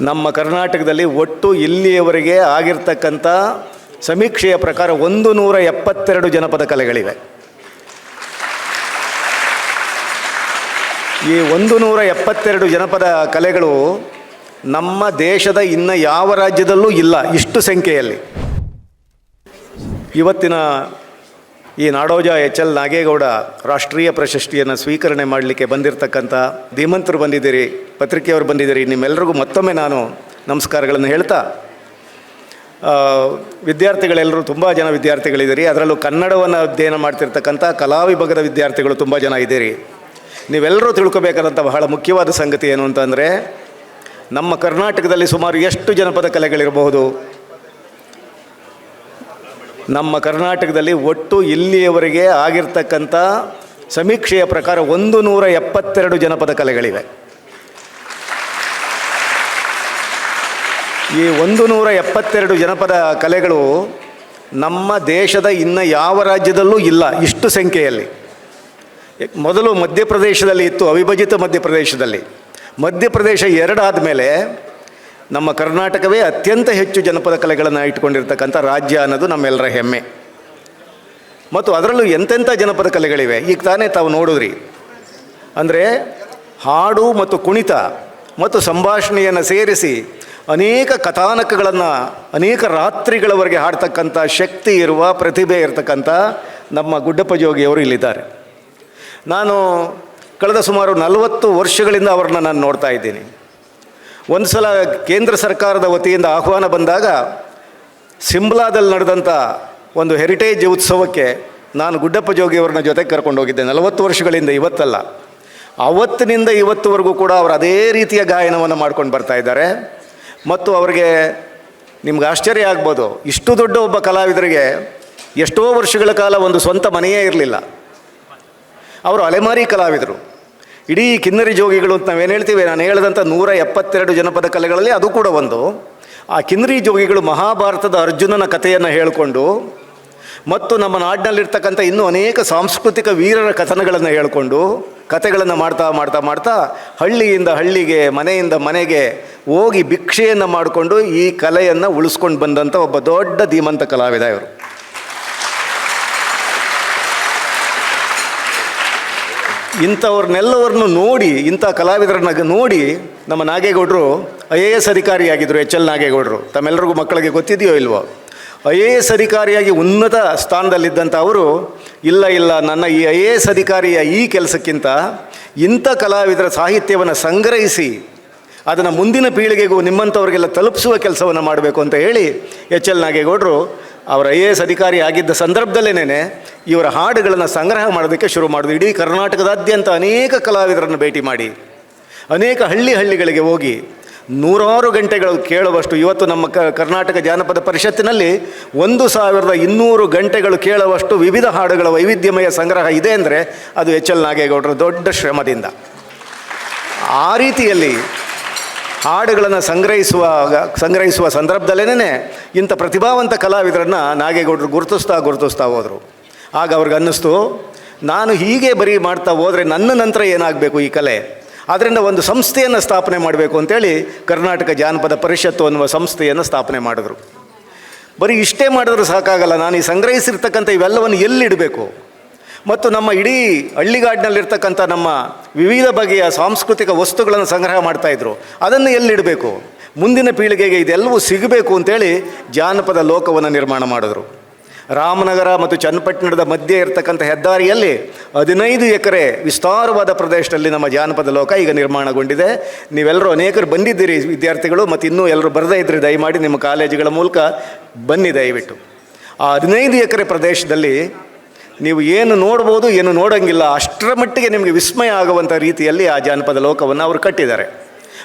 ನಮ್ಮ ಕರ್ನಾಟಕದಲ್ಲಿ ಒಟ್ಟು ಇಲ್ಲಿಯವರೆಗೆ ಆಗಿರ್ತಕ್ಕಂಥ ಸಮೀಕ್ಷೆಯ ಪ್ರಕಾರ ಒಂದು ನೂರ ಎಪ್ಪತ್ತೆರಡು ಜನಪದ ಕಲೆಗಳಿವೆ. ಈ ಒಂದು ನೂರ ಎಪ್ಪತ್ತೆರಡು ಜನಪದ ಕಲೆಗಳು ನಮ್ಮ ದೇಶದ ಇನ್ನ ಯಾವ ರಾಜ್ಯದಲ್ಲೂ ಇಲ್ಲ ಇಷ್ಟು ಸಂಖ್ಯೆಯಲ್ಲಿ. ಇವತ್ತಿನ ಈ ನಾಡೋಜ ಎಚ್ ಎಲ್ ನಾಗೇಗೌಡ ರಾಷ್ಟ್ರೀಯ ಪ್ರಶಸ್ತಿಯನ್ನು ಸ್ವೀಕರಣೆ ಮಾಡಲಿಕ್ಕೆ ಬಂದಿರತಕ್ಕಂಥ ಧೀಮಂತರು ಬಂದಿದ್ದೀರಿ, ಪತ್ರಿಕೆಯವರು ಬಂದಿದ್ದೀರಿ ನಿಮ್ಮೆಲ್ಲರಿಗೂ ಮತ್ತೊಮ್ಮೆ ನಾನು ನಮಸ್ಕಾರಗಳನ್ನು ಹೇಳ್ತಾ ವಿದ್ಯಾರ್ಥಿಗಳೆಲ್ಲರೂ ತುಂಬ ಜನ ವಿದ್ಯಾರ್ಥಿಗಳಿದ್ದೀರಿ, ಅದರಲ್ಲೂ ಕನ್ನಡವನ್ನು ಅಧ್ಯಯನ ಮಾಡ್ತಿರ್ತಕ್ಕಂಥ ಕಲಾ ವಿಭಾಗದ ವಿದ್ಯಾರ್ಥಿಗಳು ತುಂಬ ಜನ ಇದ್ದೀರಿ. ನೀವೆಲ್ಲರೂ ತಿಳ್ಕೊಬೇಕಾದಂಥ ಬಹಳ ಮುಖ್ಯವಾದ ಸಂಗತಿ ಏನು ಅಂತಂದರೆ, ನಮ್ಮ ಕರ್ನಾಟಕದಲ್ಲಿ ಸುಮಾರು ಎಷ್ಟು ಜನಪದ ಕಲೆಗಳಿರಬಹುದು ನಮ್ಮ ಕರ್ನಾಟಕದಲ್ಲಿ ಒಟ್ಟು ಇಲ್ಲಿಯವರೆಗೆ ಆಗಿರ್ತಕ್ಕಂಥ ಸಮೀಕ್ಷೆಯ ಪ್ರಕಾರ ಒಂದು ನೂರ ಎಪ್ಪತ್ತೆರಡು ಜನಪದ ಕಲೆಗಳಿವೆ. ಈ ಒಂದು ನೂರ ಎಪ್ಪತ್ತೆರಡು ಜನಪದ ಕಲೆಗಳು ನಮ್ಮ ದೇಶದ ಇನ್ನು ಯಾವ ರಾಜ್ಯದಲ್ಲೂ ಇಲ್ಲ, ಇಷ್ಟು ಸಂಖ್ಯೆಯಲ್ಲಿ. ಮೊದಲು ಮಧ್ಯಪ್ರದೇಶದಲ್ಲಿ ಇತ್ತು, ಅವಿಭಜಿತ ಮಧ್ಯಪ್ರದೇಶದಲ್ಲಿ. ಮಧ್ಯಪ್ರದೇಶ ಎರಡಾದ ಮೇಲೆ ನಮ್ಮ ಕರ್ನಾಟಕವೇ ಅತ್ಯಂತ ಹೆಚ್ಚು ಜನಪದ ಕಲೆಗಳನ್ನು ಇಟ್ಕೊಂಡಿರ್ತಕ್ಕಂಥ ರಾಜ್ಯ ಅನ್ನೋದು ನಮ್ಮೆಲ್ಲರ ಹೆಮ್ಮೆ. ಮತ್ತು ಅದರಲ್ಲೂ ಎಂತೆಂಥ ಜನಪದ ಕಲೆಗಳಿವೆ, ಈಗ ತಾನೇ ತಾವು ನೋಡಿದ್ರಿ. ಅಂದರೆ ಹಾಡು ಮತ್ತು ಕುಣಿತ ಮತ್ತು ಸಂಭಾಷಣೆಯನ್ನು ಸೇರಿಸಿ ಅನೇಕ ಕಥಾನಕಗಳನ್ನು, ಅನೇಕ ರಾತ್ರಿಗಳವರೆಗೆ ಹಾಡ್ತಕ್ಕಂಥ ಶಕ್ತಿ ಇರುವ ಪ್ರತಿಭೆ ಇರತಕ್ಕಂಥ ನಮ್ಮ ಗುಡ್ಡಪ್ಪ ಜೋಗಿಯವರು ಇಲ್ಲಿದ್ದಾರೆ. ನಾನು ಕಳೆದ ಸುಮಾರು ನಲವತ್ತು ವರ್ಷಗಳಿಂದ ಅವ್ರನ್ನ ನಾನು ನೋಡ್ತಾ ಇದ್ದೀನಿ. ಒಂದು ಸಲ ಕೇಂದ್ರ ಸರ್ಕಾರದ ವತಿಯಿಂದ ಆಹ್ವಾನ ಬಂದಾಗ ಸಿಂಬ್ಲಾದಲ್ಲಿ ನಡೆದಂಥ ಒಂದು ಹೆರಿಟೇಜ್ ಉತ್ಸವಕ್ಕೆ ನಾನು ಗುಡ್ಡಪ್ಪ ಜೋಗಿಯವ್ರನ್ನ ಜೊತೆಗೆ ಕರ್ಕೊಂಡು ಹೋಗಿದ್ದೆ. ನಲವತ್ತು ವರ್ಷಗಳಿಂದ ಇವತ್ತಲ್ಲ. ಅವತ್ತಿನಿಂದ ಇವತ್ತುವರೆಗೂ ಕೂಡ ಅವರು ಅದೇ ರೀತಿಯ ಗಾಯನವನ್ನು ಮಾಡ್ಕೊಂಡು ಬರ್ತಾ ಇದ್ದಾರೆ. ಮತ್ತು ಅವರಿಗೆ ನಿಮ್ಗೆ ಆಶ್ಚರ್ಯ ಆಗ್ಬೋದು. ಇಷ್ಟು ದೊಡ್ಡ ಒಬ್ಬ ಕಲಾವಿದರಿಗೆ ಎಷ್ಟೋ ವರ್ಷಗಳ ಕಾಲ ಒಂದು ಸ್ವಂತ ಮನೆಯೇ ಇರಲಿಲ್ಲ. ಅವರು ಅಲೆಮಾರಿ ಕಲಾವಿದರು. ಇಡೀ ಕಿನ್ನರಿ ಜೋಗಿಗಳು ಅಂತ ನಾವೇನು ಹೇಳ್ತೀವಿ? ನಾನು ಹೇಳಿದಂಥ ನೂರ ಎಪ್ಪತ್ತೆರಡು ಜನಪದ ಕಲೆಗಳಲ್ಲಿ ಅದು ಕೂಡ ಒಂದು. ಆ ಕಿನ್ನರಿ ಜೋಗಿಗಳು ಮಹಾಭಾರತದ ಅರ್ಜುನನ ಕಥೆಯನ್ನು ಹೇಳಿಕೊಂಡು ಮತ್ತು ನಮ್ಮ ನಾಡಿನಲ್ಲಿರ್ತಕ್ಕಂಥ ಇನ್ನೂ ಅನೇಕ ಸಾಂಸ್ಕೃತಿಕ ವೀರರ ಕಥನಗಳನ್ನು ಹೇಳಿಕೊಂಡು ಕಥೆಗಳನ್ನು ಮಾಡ್ತಾ ಮಾಡ್ತಾ ಮಾಡ್ತಾ ಹಳ್ಳಿಯಿಂದ ಹಳ್ಳಿಗೆ, ಮನೆಯಿಂದ ಮನೆಗೆ ಹೋಗಿ ಭಿಕ್ಷೆಯನ್ನು ಮಾಡಿಕೊಂಡು ಈ ಕಲೆಯನ್ನು ಉಳಿಸ್ಕೊಂಡು ಬಂದಂಥ ಒಬ್ಬ ದೊಡ್ಡ ಧೀಮಂತ ಕಲಾವಿದ ಇವರು. ಇಂಥವ್ರನ್ನೆಲ್ಲವರನ್ನು ನೋಡಿ, ಇಂಥ ಕಲಾವಿದರನ್ನ ನೋಡಿ ನಮ್ಮ ನಾಗೇಗೌಡರು ಐ ಎ ಎಸ್ ಅಧಿಕಾರಿಯಾಗಿದ್ದರು ಎಚ್ ಎಲ್ ನಾಗೇಗೌಡರು. ತಮ್ಮೆಲ್ಲರಿಗೂ ಮಕ್ಕಳಿಗೆ ಗೊತ್ತಿದೆಯೋ ಇಲ್ವೋ? ಐ ಎ ಎಸ್ ಅಧಿಕಾರಿಯಾಗಿ ಉನ್ನತ ಸ್ಥಾನದಲ್ಲಿದ್ದಂಥ ಅವರು, ಇಲ್ಲ ಇಲ್ಲ, ನನ್ನ ಈ ಐ ಎ ಎಸ್ ಅಧಿಕಾರಿಯ ಈ ಕೆಲಸಕ್ಕಿಂತ ಇಂಥ ಕಲಾವಿದರ ಸಾಹಿತ್ಯವನ್ನು ಸಂಗ್ರಹಿಸಿ, ಅದನ್ನು ಮುಂದಿನ ಪೀಳಿಗೆಗೂ ನಿಮ್ಮಂಥವ್ರಿಗೆಲ್ಲ ತಲುಪಿಸುವ ಕೆಲಸವನ್ನು ಮಾಡಬೇಕು ಅಂತ ಹೇಳಿ ಎಚ್ ಎಲ್ ನಾಗೇಗೌಡರು ಅವರ ಐ ಎ ಎಸ್ ಅಧಿಕಾರಿ ಆಗಿದ್ದ ಸಂದರ್ಭದಲ್ಲೇನೆ ಇವರ ಹಾಡುಗಳನ್ನು ಸಂಗ್ರಹ ಮಾಡೋದಕ್ಕೆ ಶುರು ಮಾಡಿದ್ರು. ಇಡೀ ಕರ್ನಾಟಕದಾದ್ಯಂತ ಅನೇಕ ಕಲಾವಿದರನ್ನು ಭೇಟಿ ಮಾಡಿ, ಅನೇಕ ಹಳ್ಳಿ ಹಳ್ಳಿಗಳಿಗೆ ಹೋಗಿ ನೂರಾರು ಗಂಟೆಗಳು ಕೇಳುವಷ್ಟು ಇವತ್ತು ನಮ್ಮ ಕರ್ನಾಟಕ ಜಾನಪದ ಪರಿಷತ್ತಿನಲ್ಲಿ ಒಂದು ಸಾವಿರದ ಇನ್ನೂರು ಗಂಟೆಗಳು ಕೇಳುವಷ್ಟು ವಿವಿಧ ಹಾಡುಗಳ ವೈವಿಧ್ಯಮಯ ಸಂಗ್ರಹ ಇದೆ ಅಂದರೆ ಅದು ಎಚ್ ಎಲ್ ನಾಗೇಗೌಡರ ದೊಡ್ಡ ಶ್ರಮದಿಂದ. ಆ ರೀತಿಯಲ್ಲಿ ಹಾಡುಗಳನ್ನು ಸಂಗ್ರಹಿಸುವಾಗ ಸಂಗ್ರಹಿಸುವ ಸಂದರ್ಭದಲ್ಲೇನೆ ಇಂಥ ಪ್ರತಿಭಾವಂತ ಕಲಾವಿದರನ್ನು ನಾಗೇಗೌಡರು ಗುರುತಿಸ್ತಾ ಗುರುತಿಸ್ತಾ ಹೋದರು. ಆಗ ಅವ್ರಿಗೆ ಅನ್ನಿಸ್ತು, ನಾನು ಹೀಗೆ ಬರೀ ಮಾಡ್ತಾ ಹೋದರೆ ನನ್ನ ನಂತರ ಏನಾಗಬೇಕು ಈ ಕಲೆ? ಆದ್ದರಿಂದ ಒಂದು ಸಂಸ್ಥೆಯನ್ನು ಸ್ಥಾಪನೆ ಮಾಡಬೇಕು ಅಂತೇಳಿ ಕರ್ನಾಟಕ ಜಾನಪದ ಪರಿಷತ್ತು ಅನ್ನುವ ಸಂಸ್ಥೆಯನ್ನು ಸ್ಥಾಪನೆ ಮಾಡಿದ್ರು. ಬರೀ ಇಷ್ಟೇ ಮಾಡಿದ್ರೆ ಸಾಕಾಗಲ್ಲ, ನಾನು ಈ ಸಂಗ್ರಹಿಸಿರ್ತಕ್ಕಂಥ ಇವೆಲ್ಲವನ್ನು ಎಲ್ಲಿಡಬೇಕು ಮತ್ತು ನಮ್ಮ ಇಡೀ ಹಳ್ಳಿಗಾಡಿನಲ್ಲಿರ್ತಕ್ಕಂಥ ನಮ್ಮ ವಿವಿಧ ಬಗೆಯ ಸಾಂಸ್ಕೃತಿಕ ವಸ್ತುಗಳನ್ನು ಸಂಗ್ರಹ ಮಾಡ್ತಾಯಿದ್ರು ಅದನ್ನು ಎಲ್ಲಿಡಬೇಕು? ಮುಂದಿನ ಪೀಳಿಗೆಗೆ ಇದೆಲ್ಲವೂ ಸಿಗಬೇಕು ಅಂತೇಳಿ ಜಾನಪದ ಲೋಕವನ್ನು ನಿರ್ಮಾಣ ಮಾಡಿದ್ರು. ರಾಮನಗರ ಮತ್ತು ಚನ್ನಪಟ್ಟಣದ ಮಧ್ಯೆ ಇರತಕ್ಕಂಥ ಹೆದ್ದಾರಿಯಲ್ಲಿ ಹದಿನೈದು ಎಕರೆ ವಿಸ್ತಾರವಾದ ಪ್ರದೇಶದಲ್ಲಿ ನಮ್ಮ ಜಾನಪದ ಲೋಕ ಈಗ ನಿರ್ಮಾಣಗೊಂಡಿದೆ. ನೀವೆಲ್ಲರೂ ಅನೇಕರು ಬಂದಿದ್ದೀರಿ ವಿದ್ಯಾರ್ಥಿಗಳು ಮತ್ತು ಇನ್ನೂ ಎಲ್ಲರೂ ಬರದೇ ಇದ್ದರೆ ದಯಮಾಡಿ ನಿಮ್ಮ ಕಾಲೇಜುಗಳ ಮೂಲಕ ಬನ್ನಿ ದಯವಿಟ್ಟು. ಆ ಹದಿನೈದು ಎಕರೆ ಪ್ರದೇಶದಲ್ಲಿ ನೀವು ಏನು ನೋಡ್ಬೋದು, ಏನು ನೋಡೋಂಗಿಲ್ಲ, ಅಷ್ಟರ ಮಟ್ಟಿಗೆ ನಿಮಗೆ ವಿಸ್ಮಯ ಆಗುವಂಥ ರೀತಿಯಲ್ಲಿ ಆ ಜಾನಪದ ಲೋಕವನ್ನು ಅವರು ಕಟ್ಟಿದ್ದಾರೆ.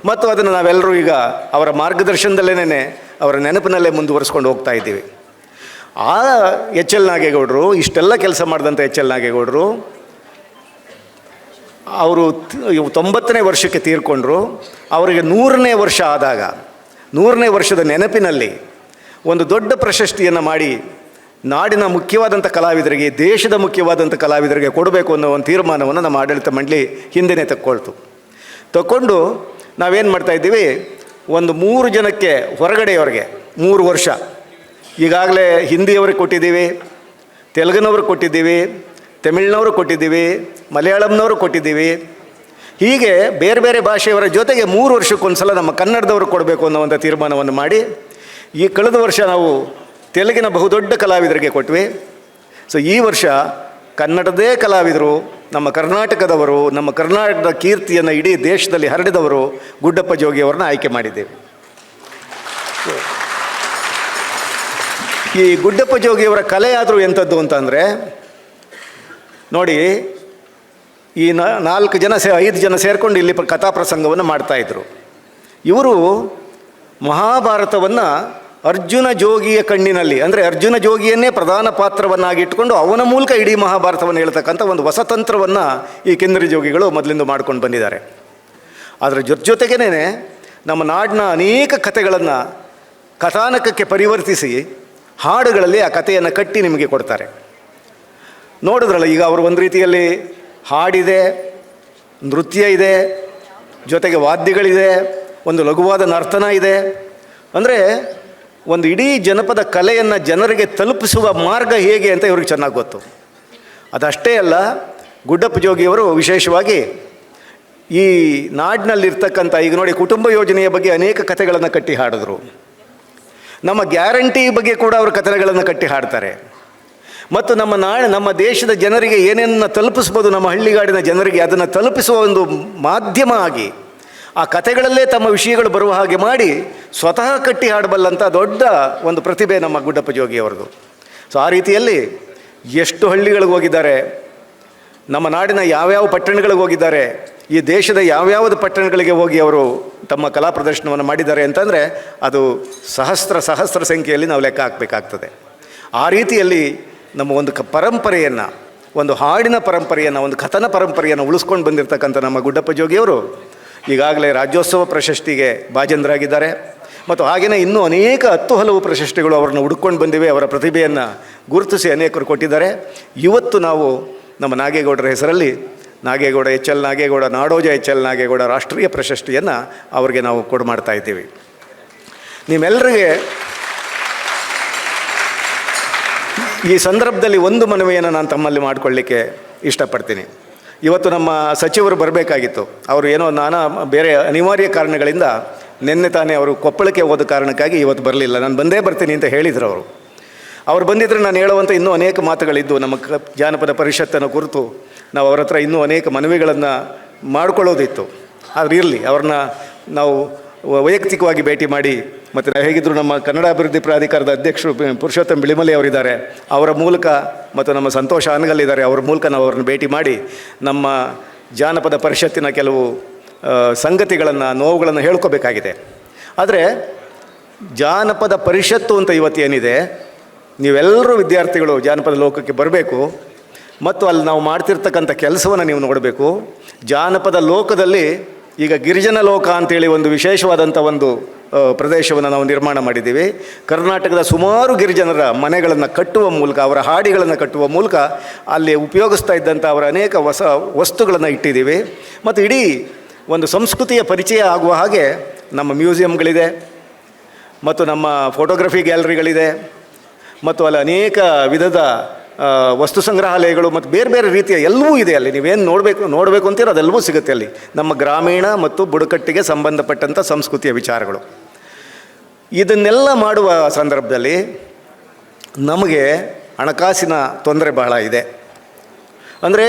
ಮತ್ತು ಅದನ್ನು ನಾವೆಲ್ಲರೂ ಈಗ ಅವರ ಮಾರ್ಗದರ್ಶನದಲ್ಲೇನೆ ಅವರ ನೆನಪಿನಲ್ಲೇ ಮುಂದುವರಿಸ್ಕೊಂಡು ಹೋಗ್ತಾ ಇದ್ದೀವಿ. ಆ ಎಚ್ ಎಲ್ ನಾಗೇಗೌಡರು, ಇಷ್ಟೆಲ್ಲ ಕೆಲಸ ಮಾಡಿದಂಥ ಎಚ್ ಎಲ್ ನಾಗೇಗೌಡರು, ಅವರು ತೊಂಬತ್ತನೇ ವರ್ಷಕ್ಕೆ ತೀರ್ಕೊಂಡ್ರು. ಅವರಿಗೆ ನೂರನೇ ವರ್ಷ ಆದಾಗ, ನೂರನೇ ವರ್ಷದ ನೆನಪಿನಲ್ಲಿ ಒಂದು ದೊಡ್ಡ ಪ್ರಶಸ್ತಿಯನ್ನು ಮಾಡಿ ನಾಡಿನ ಮುಖ್ಯವಾದಂಥ ಕಲಾವಿದರಿಗೆ, ದೇಶದ ಮುಖ್ಯವಾದಂಥ ಕಲಾವಿದರಿಗೆ ಕೊಡಬೇಕು ಅನ್ನೋ ಒಂದು ತೀರ್ಮಾನವನ್ನು ನಮ್ಮ ಆಡಳಿತ ಮಂಡಳಿ ಹಿಂದೆನೇ ತಕ್ಕೊಳ್ತು. ತಕ್ಕೊಂಡು ನಾವೇನು ಮಾಡ್ತಾ ಇದ್ದೀವಿ? ಒಂದು ಮೂರು ಜನಕ್ಕೆ ಹೊರಗಡೆಯವರಿಗೆ, ಮೂರು ವರ್ಷ. ಈಗಾಗಲೇ ಹಿಂದಿಯವ್ರಿಗೆ ಕೊಟ್ಟಿದ್ದೀವಿ, ತೆಲುಗಿನವ್ರಿಗೆ ಕೊಟ್ಟಿದ್ದೀವಿ, ತಮಿಳ್ನವ್ರಿಗೆ ಕೊಟ್ಟಿದ್ದೀವಿ ಮಲಯಾಳಂನವ್ರು ಕೊಟ್ಟಿದ್ದೀವಿ. ಹೀಗೆ ಬೇರೆ ಬೇರೆ ಭಾಷೆಯವರ ಜೊತೆಗೆ ಮೂರು ವರ್ಷಕ್ಕೊಂದ್ಸಲ ನಮ್ಮ ಕನ್ನಡದವ್ರಿಗೆ ಕೊಡಬೇಕು ಅನ್ನೋ ಒಂದು ತೀರ್ಮಾನವನ್ನು ಮಾಡಿ, ಈ ಕಳೆದ ವರ್ಷ ನಾವು ತೆಲುಗಿನ ಬಹುದೊಡ್ಡ ಕಲಾವಿದರಿಗೆ ಕೊಟ್ವಿ. ಸೊ ಈ ವರ್ಷ ಕನ್ನಡದೇ ಕಲಾವಿದರು, ನಮ್ಮ ಕರ್ನಾಟಕದವರು, ನಮ್ಮ ಕರ್ನಾಟಕದ ಕೀರ್ತಿಯನ್ನು ಇಡೀ ದೇಶದಲ್ಲಿ ಹರಡಿದವರು ಗುಡ್ಡಪ್ಪ ಜೋಗಿಯವರನ್ನ ಆಯ್ಕೆ ಮಾಡಿದ್ದೇವೆ. ಈ ಗುಡ್ಡಪ್ಪ ಜೋಗಿಯವರ ಕಲೆ ಆದರೂ ಎಂಥದ್ದು ಅಂತಂದರೆ, ನೋಡಿ, ಈ ನಾಲ್ಕು ಜನ ಸೇ, ಐದು ಜನ ಸೇರಿಕೊಂಡು ಇಲ್ಲಿ ಕಥಾ ಪ್ರಸಂಗವನ್ನು ಮಾಡ್ತಾಯಿದ್ರು ಇವರು ಮಹಾಭಾರತವನ್ನು ಅರ್ಜುನ ಜೋಗಿಯ ಕಣ್ಣಿನಲ್ಲಿ, ಅಂದರೆ ಅರ್ಜುನ ಜೋಗಿಯನ್ನೇ ಪ್ರಧಾನ ಪಾತ್ರವನ್ನಾಗಿ ಇಟ್ಕೊಂಡು ಅವನ ಮೂಲಕ ಇಡೀ ಮಹಾಭಾರತವನ್ನು ಹೇಳ್ತಕ್ಕಂಥ ಒಂದು ಹೊಸ ತಂತ್ರವನ್ನು ಈ ಕೇಂದ್ರ ಜೋಗಿಗಳು ಮೊದಲಿಂದ ಮಾಡ್ಕೊಂಡು ಬಂದಿದ್ದಾರೆ. ಅದರ ಜೊತೆ ಜೊತೆಗೇನೆ ನಮ್ಮ ನಾಡಿನ ಅನೇಕ ಕಥೆಗಳನ್ನು ಕಥಾನಕಕ್ಕೆ ಪರಿವರ್ತಿಸಿ ಹಾಡುಗಳಲ್ಲಿ ಆ ಕಥೆಯನ್ನು ಕಟ್ಟಿ ನಿಮಗೆ ಕೊಡ್ತಾರೆ. ನೋಡಿದ್ರಲ್ಲ, ಈಗ ಅವರು ಒಂದು ರೀತಿಯಲ್ಲಿ ಹಾಡಿದೆ, ನೃತ್ಯ ಇದೆ, ಜೊತೆಗೆ ವಾದ್ಯಗಳಿದೆ, ಒಂದು ಲಘುವಾದ ನರ್ತನ ಇದೆ. ಅಂದರೆ ಒಂದು ಇಡೀ ಜನಪದ ಕಲೆಯನ್ನು ಜನರಿಗೆ ತಲುಪಿಸುವ ಮಾರ್ಗ ಹೇಗೆ ಅಂತ ಇವ್ರಿಗೆ ಚೆನ್ನಾಗಿ ಗೊತ್ತು. ಅದಷ್ಟೇ ಅಲ್ಲ, ಗುಡ್ಡಪ್ಪ ಜೋಗಿಯವರು ವಿಶೇಷವಾಗಿ ಈ ನಾಡಿನಲ್ಲಿರ್ತಕ್ಕಂಥ, ಈಗ ನೋಡಿ ಕುಟುಂಬ ಯೋಜನೆಯ ಬಗ್ಗೆ ಅನೇಕ ಕಥೆಗಳನ್ನು ಕಟ್ಟಿ ಹಾಡಿದ್ರು. ನಮ್ಮ ಗ್ಯಾರಂಟಿ ಬಗ್ಗೆ ಕೂಡ ಅವರು ಕಥೆಗಳನ್ನು ಕಟ್ಟಿ ಹಾಡ್ತಾರೆ. ಮತ್ತು ನಮ್ಮ ನಾಳೆ, ನಮ್ಮ ದೇಶದ ಜನರಿಗೆ ಏನೇನನ್ನ ತಲುಪಿಸ್ಬೋದು, ನಮ್ಮ ಹಳ್ಳಿಗಾಡಿನ ಜನರಿಗೆ ಅದನ್ನು ತಲುಪಿಸುವ ಒಂದು ಮಾಧ್ಯಮ ಆಗಿ ಆ ಕಥೆಗಳಲ್ಲೇ ತಮ್ಮ ವಿಷಯಗಳು ಬರುವ ಹಾಗೆ ಮಾಡಿ ಸ್ವತಃ ಕಟ್ಟಿ ಹಾಡಬಲ್ಲಂಥ ದೊಡ್ಡ ಒಂದು ಪ್ರತಿಭೆ ನಮ್ಮ ಗುಡ್ಡಪ್ಪ ಜೋಗಿಯವರದು ಸೊ ಆ ರೀತಿಯಲ್ಲಿ ಎಷ್ಟು ಹಳ್ಳಿಗಳಿಗೆ ಹೋಗಿದ್ದಾರೆ, ನಮ್ಮ ನಾಡಿನ ಯಾವ್ಯಾವ ಪಟ್ಟಣಗಳಿಗೆ ಹೋಗಿದ್ದಾರೆ, ಈ ದೇಶದ ಯಾವ್ಯಾವುದು ಪಟ್ಟಣಗಳಿಗೆ ಹೋಗಿ ಅವರು ತಮ್ಮ ಕಲಾ ಪ್ರದರ್ಶನವನ್ನು ಮಾಡಿದ್ದಾರೆ ಅಂತಂದರೆ ಅದು ಸಹಸ್ರ ಸಹಸ್ರ ಸಂಖ್ಯೆಯಲ್ಲಿ ನಾವು ಲೆಕ್ಕ ಹಾಕಬೇಕಾಗ್ತದೆ. ಆ ರೀತಿಯಲ್ಲಿ ನಮ್ಮ ಒಂದು ಕ ಪರಂಪರೆಯನ್ನು, ಒಂದು ಹಾಡಿನ ಪರಂಪರೆಯನ್ನು, ಒಂದು ಕಥನ ಪರಂಪರೆಯನ್ನು ಉಳಿಸ್ಕೊಂಡು ಬಂದಿರತಕ್ಕಂಥ ನಮ್ಮ ಗುಡ್ಡಪ್ಪ ಜೋಗಿಯವರು ಈಗಾಗಲೇ ರಾಜ್ಯೋತ್ಸವ ಪ್ರಶಸ್ತಿಗೆ ಭಾಜನರಾಗಿದ್ದಾರೆ. ಮತ್ತು ಹಾಗೆಯೇ ಇನ್ನೂ ಅನೇಕ ಹತ್ತು ಹಲವು ಪ್ರಶಸ್ತಿಗಳು ಅವರನ್ನು ಹುಡುಕೊಂಡು ಬಂದಿವೆ, ಅವರ ಪ್ರತಿಭೆಯನ್ನು ಗುರುತಿಸಿ ಅನೇಕರು ಕೊಟ್ಟಿದ್ದಾರೆ. ಇವತ್ತು ನಾವು ನಮ್ಮ ನಾಗೇಗೌಡರ ಹೆಸರಲ್ಲಿ Nagegowda H L Nagegowda, Nadoja H L Nagegowda ರಾಷ್ಟ್ರೀಯ ಪ್ರಶಸ್ತಿಯನ್ನು ಅವರಿಗೆ ನಾವು ಕೊಡು ಮಾಡ್ತಾ ಇದ್ದೀವಿ. ನಿಮ್ಮೆಲ್ಲರಿಗೆ ಈ ಸಂದರ್ಭದಲ್ಲಿ ಒಂದು ಮನವಿಯನ್ನು ನಾನು ತಮ್ಮಲ್ಲಿ ಮಾಡಿಕೊಳ್ಳಿಕ್ಕೆ ಇಷ್ಟಪಡ್ತೀನಿ. ಇವತ್ತು ನಮ್ಮ ಸಚಿವರು ಬರಬೇಕಾಗಿತ್ತು. ಅವರು ಏನೋ ನಾನಾ ಬೇರೆ ಅನಿವಾರ್ಯ ಕಾರಣಗಳಿಂದ ನಿನ್ನೆ ತಾನೇ ಅವರು ಕೊಪ್ಪಳಕ್ಕೆ ಹೋದ ಕಾರಣಕ್ಕಾಗಿ ಇವತ್ತು ಬರಲಿಲ್ಲ. ನಾನು ಬಂದೇ ಬರ್ತೀನಿ ಅಂತ ಹೇಳಿದರು ಅವರು. ಅವ್ರು ಬಂದಿದ್ದರೆ ನಾನು ಹೇಳುವಂಥ ಇನ್ನೂ ಅನೇಕ ಮಾತುಗಳಿದ್ದು, ನಮ್ಮ ಕ ಜಾನಪದ ಪರಿಷತ್ತನ್ನು ಕುರಿತು ನಾವು ಅವ್ರ ಹತ್ರ ಇನ್ನೂ ಅನೇಕ ಮನವಿಗಳನ್ನು ಮಾಡಿಕೊಳ್ಳೋದಿತ್ತು. ಆದರೆ ಇರಲಿ, ಅವ್ರನ್ನ ನಾವು ವೈಯಕ್ತಿಕವಾಗಿ ಭೇಟಿ ಮಾಡಿ ಮತ್ತು ಹೇಗಿದ್ದರೂ ನಮ್ಮ ಕನ್ನಡ ಅಭಿವೃದ್ಧಿ ಪ್ರಾಧಿಕಾರದ ಅಧ್ಯಕ್ಷರು ಪುರುಷೋತ್ತಮ್ ಬಿಳಿಮಲೆ ಅವರಿದ್ದಾರೆ. ಅವರ ಮೂಲಕ ಮತ್ತು ನಮ್ಮ ಸಂತೋಷ ಅನಗಲ್ಲಿದ್ದಾರೆ ಅವ್ರ ಮೂಲಕ ನಾವು ಅವರನ್ನು ಭೇಟಿ ಮಾಡಿ ನಮ್ಮ ಜಾನಪದ ಪರಿಷತ್ತಿನ ಕೆಲವು ಸಂಗತಿಗಳನ್ನು, ನೋವುಗಳನ್ನು ಹೇಳ್ಕೋಬೇಕಾಗಿದೆ. ಆದರೆ ಜಾನಪದ ಪರಿಷತ್ತು ಅಂತ ಇವತ್ತು ಏನಿದೆ ನೀವೆಲ್ಲರೂ ವಿದ್ಯಾರ್ಥಿಗಳು ಜಾನಪದ ಲೋಕಕ್ಕೆ ಬರಬೇಕು ಮತ್ತು ಅಲ್ಲಿ ನಾವು ಮಾಡ್ತಿರ್ತಕ್ಕಂಥ ಕೆಲಸವನ್ನು ನೀವು ನೋಡಬೇಕು. ಜಾನಪದ ಲೋಕದಲ್ಲಿ ಈಗ ಗಿರಿಜನ ಲೋಕ ಅಂತೇಳಿ ಒಂದು ವಿಶೇಷವಾದಂಥ ಒಂದು ಪ್ರದೇಶವನ್ನು ನಾವು ನಿರ್ಮಾಣ ಮಾಡಿದ್ದೀವಿ. ಕರ್ನಾಟಕದ ಸುಮಾರು ಗಿರಿಜನರ ಮನೆಗಳನ್ನು ಕಟ್ಟುವ ಮೂಲಕ, ಅವರ ಹಾಡಿಗಳನ್ನು ಕಟ್ಟುವ ಮೂಲಕ ಅಲ್ಲಿ ಉಪಯೋಗಿಸ್ತಾ ಇದ್ದಂಥ ಅವರ ಅನೇಕ ಹೊಸ ವಸ್ತುಗಳನ್ನು ಇಟ್ಟಿದ್ದೀವಿ. ಮತ್ತು ಇಡೀ ಒಂದು ಸಂಸ್ಕೃತಿಯ ಪರಿಚಯ ಆಗುವ ಹಾಗೆ ನಮ್ಮ ಮ್ಯೂಸಿಯಂಗಳಿದೆ, ಮತ್ತು ನಮ್ಮ ಫೋಟೋಗ್ರಫಿ ಗ್ಯಾಲರಿಗಳಿದೆ, ಮತ್ತು ಅಲ್ಲಿ ಅನೇಕ ವಿಧದ ವಸ್ತು ಸಂಗ್ರಹಾಲಯಗಳು ಮತ್ತು ಬೇರೆ ಬೇರೆ ರೀತಿಯ ಎಲ್ಲವೂ ಇದೆ ಅಲ್ಲಿ. ನೀವೇನು ನೋಡಬೇಕು ನೋಡಬೇಕು ಅಂತೀರೋ ಅದೆಲ್ಲವೂ ಸಿಗುತ್ತೆ ಅಲ್ಲಿ. ನಮ್ಮ ಗ್ರಾಮೀಣ ಮತ್ತು ಬುಡಕಟ್ಟಿಗೆ ಸಂಬಂಧಪಟ್ಟಂಥ ಸಂಸ್ಕೃತಿಯ ವಿಚಾರಗಳು. ಇದನ್ನೆಲ್ಲ ಮಾಡುವ ಸಂದರ್ಭದಲ್ಲಿ ನಮಗೆ ಹಣಕಾಸಿನ ತೊಂದರೆ ಬಹಳ ಇದೆ. ಅಂದರೆ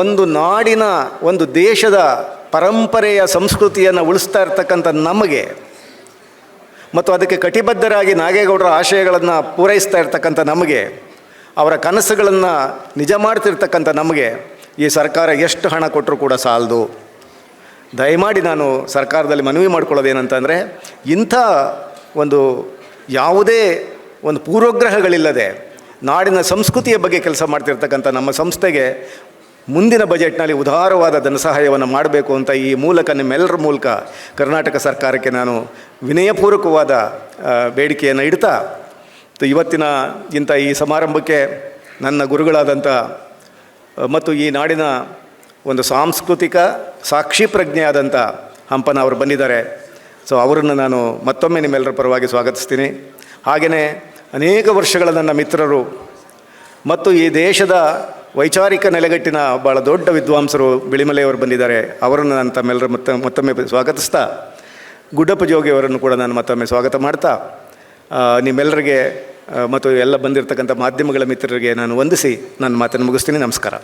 ಒಂದು ನಾಡಿನ, ಒಂದು ದೇಶದ ಪರಂಪರೆಯ ಸಂಸ್ಕೃತಿಯನ್ನು ಉಳಿಸ್ತಾ ಇರ್ತಕ್ಕಂಥ ನಮಗೆ ಮತ್ತು ಅದಕ್ಕೆ ಕಟಿಬದ್ಧರಾಗಿ ನಾಗೇಗೌಡರ ಆಶಯಗಳನ್ನು ಪೂರೈಸ್ತಾ ಇರ್ತಕ್ಕಂಥ ನಮಗೆ ಅವರ ಕನಸುಗಳನ್ನು ನಿಜ ಮಾಡ್ತಿರ್ತಕ್ಕಂಥ ನಮಗೆ ಈ ಸರ್ಕಾರ ಎಷ್ಟು ಹಣ ಕೊಟ್ಟರೂ ಕೂಡ ಸಾಲದು. ದಯಮಾಡಿ ನಾನು ಸರ್ಕಾರದಲ್ಲಿ ಮನವಿ ಮಾಡ್ಕೊಳ್ಳೋದೇನಂತಂದರೆ, ಇಂಥ ಒಂದು ಯಾವುದೇ ಒಂದು ಪೂರ್ವಗ್ರಹಗಳಿಲ್ಲದೆ ನಾಡಿನ ಸಂಸ್ಕೃತಿಯ ಬಗ್ಗೆ ಕೆಲಸ ಮಾಡ್ತಿರ್ತಕ್ಕಂಥ ನಮ್ಮ ಸಂಸ್ಥೆಗೆ ಮುಂದಿನ ಬಜೆಟ್ನಲ್ಲಿ ಉದಾರವಾದ ಧನಸಹಾಯವನ್ನು ಮಾಡಬೇಕು ಅಂತ ಈ ಮೂಲಕ, ನಿಮ್ಮೆಲ್ಲರ ಮೂಲಕ ಕರ್ನಾಟಕ ಸರ್ಕಾರಕ್ಕೆ ನಾನು ವಿನಯಪೂರ್ವಕವಾದ ಬೇಡಿಕೆಯನ್ನು ಇಡ್ತಾ ಇವತ್ತಿನ ಇಂಥ ಈ ಸಮಾರಂಭಕ್ಕೆ ನನ್ನ ಗುರುಗಳಾದಂಥ ಮತ್ತು ಈ ನಾಡಿನ ಒಂದು ಸಾಂಸ್ಕೃತಿಕ ಸಾಕ್ಷಿ ಪ್ರಜ್ಞೆಯಾದಂಥ ಹಂಪನ ಅವರು ಬಂದಿದ್ದಾರೆ. ಸೊ, ಅವರನ್ನು ನಾನು ಮತ್ತೊಮ್ಮೆ ನಿಮ್ಮೆಲ್ಲರ ಪರವಾಗಿ ಸ್ವಾಗತಿಸ್ತೀನಿ. ಹಾಗೆಯೇ ಅನೇಕ ವರ್ಷಗಳ ನನ್ನ ಮಿತ್ರರು ಮತ್ತು ಈ ದೇಶದ ವೈಚಾರಿಕ ನೆಲೆಗಟ್ಟಿನ ಭಾಳ ದೊಡ್ಡ ವಿದ್ವಾಂಸರು ಬಿಳಿಮಲೆಯವರು ಬಂದಿದ್ದಾರೆ. ಅವರನ್ನು ನಾನು ತಮ್ಮೆಲ್ಲರ ಮತ್ತೆ, ಮತ್ತೊಮ್ಮೆ ಸ್ವಾಗತಿಸ್ತಾ, ಗುಡ್ಡಪ್ಪ ಜೋಗಿಯವರನ್ನು ಕೂಡ ನಾನು ಮತ್ತೊಮ್ಮೆ ಸ್ವಾಗತ ಮಾಡ್ತಾ ನಿಮ್ಮೆಲ್ಲರಿಗೆ ಮತ್ತು ಎಲ್ಲ ಬಂದಿರತಕ್ಕಂಥ ಮಾಧ್ಯಮಗಳ ಮಿತ್ರರಿಗೆ ನಾನು ವಂದಿಸಿ ನನ್ನ ಮಾತನ್ನು ಮುಗಿಸ್ತೀನಿ. ನಮಸ್ಕಾರ.